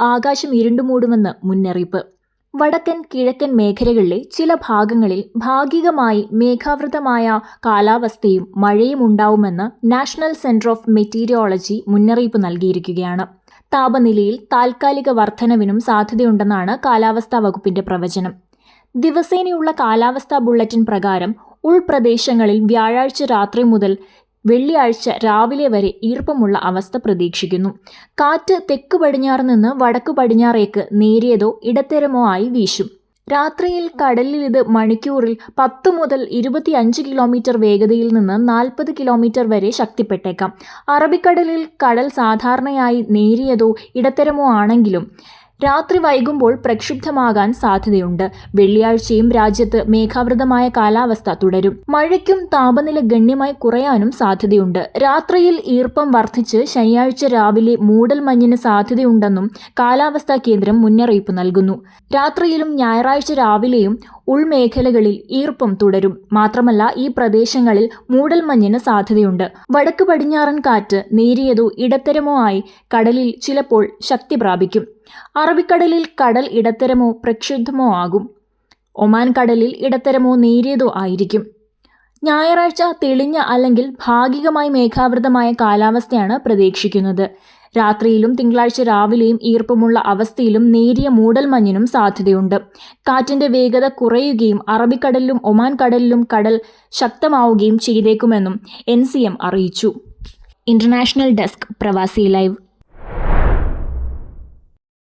ആകാശം ഇരുണ്ടുമൂടുമെന്ന് മുന്നറിയിപ്പ്. വടക്കൻ കിഴക്കൻ മേഖലകളിലെ ചില ഭാഗങ്ങളിൽ ഭാഗികമായി മേഘാവൃതമായ കാലാവസ്ഥയും മഴയും ഉണ്ടാവുമെന്ന് നാഷണൽ സെന്റർ ഓഫ് മെറ്റീരിയോളജി മുന്നറിയിപ്പ് നൽകിയിരിക്കുകയാണ്. താപനിലയിൽ താൽക്കാലിക വർധനവിനും സാധ്യതയുണ്ടെന്നാണ് കാലാവസ്ഥാ വകുപ്പിന്റെ പ്രവചനം. ദിവസേനയുള്ള കാലാവസ്ഥാ ബുള്ളറ്റിൻ പ്രകാരം ഉൾപ്രദേശങ്ങളിൽ വ്യാഴാഴ്ച രാത്രി മുതൽ വെള്ളിയാഴ്ച രാവിലെ വരെ ഈർപ്പമുള്ള അവസ്ഥ പ്രതീക്ഷിക്കുന്നു. കാറ്റ് തെക്ക് പടിഞ്ഞാറ് നിന്ന് വടക്കു പടിഞ്ഞാറേക്ക് നേരിയതോ ഇടത്തരമോ ആയി വീശും. രാത്രിയിൽ കടലിൽ ഇത് മണിക്കൂറിൽ പത്ത് മുതൽ ഇരുപത്തിയഞ്ച് കിലോമീറ്റർ വേഗതയിൽ നിന്ന് നാൽപ്പത് കിലോമീറ്റർ വരെ ശക്തിപ്പെട്ടേക്കാം. അറബിക്കടലിൽ കടൽ സാധാരണയായി നേരിയതോ ഇടത്തരമോ ആണെങ്കിലും രാത്രി വൈകുമ്പോൾ പ്രക്ഷുബ്ധമാകാൻ സാധ്യതയുണ്ട്. വെള്ളിയാഴ്ചയും രാജ്യത്ത് മേഘാവൃതമായ കാലാവസ്ഥ തുടരും. മഴയ്ക്കും താപനില ഗണ്യമായി കുറയാനും സാധ്യതയുണ്ട്. രാത്രിയിൽ ഈർപ്പം വർദ്ധിച്ച് ശനിയാഴ്ച രാവിലെ മൂടൽ മഞ്ഞിന് സാധ്യതയുണ്ടെന്നും കാലാവസ്ഥാ കേന്ദ്രം മുന്നറിയിപ്പ് നൽകുന്നു. രാത്രിയിലും ഞായറാഴ്ച രാവിലെയും ഉൾമേഖലകളിൽ ഈർപ്പം തുടരും. മാത്രമല്ല ഈ പ്രദേശങ്ങളിൽ മൂടൽമഞ്ഞിന് സാധ്യതയുണ്ട്. വടക്ക് പടിഞ്ഞാറൻ കാറ്റ് നേരിയതോ ഇടത്തരമോ ആയി കടലിൽ ചിലപ്പോൾ ശക്തി പ്രാപിക്കും. അറബിക്കടലിൽ കടൽ ഇടത്തരമോ പ്രക്ഷുബ്ധമോ ആകും. ഒമാൻ കടലിൽ ഇടത്തരമോ നേരിയതോ ആയിരിക്കും. ഞായറാഴ്ച തെളിഞ്ഞ അല്ലെങ്കിൽ ഭാഗികമായി മേഘാവൃതമായ കാലാവസ്ഥയാണ് പ്രതീക്ഷിക്കുന്നത്. രാത്രിയിലും തിങ്കളാഴ്ച രാവിലെയും ഈർപ്പമുള്ള അവസ്ഥയിലും നേരിയ മൂടൽമഞ്ഞിനും സാധ്യതയുണ്ട്. കാറ്റിന്റെ വേഗത കുറയുകയും അറബിക്കടലിലും ഒമാൻ കടലിലും കടൽ ശക്തമാവുകയും ചെയ്തേക്കുമെന്നും എൻ അറിയിച്ചു. International desk Pravasi live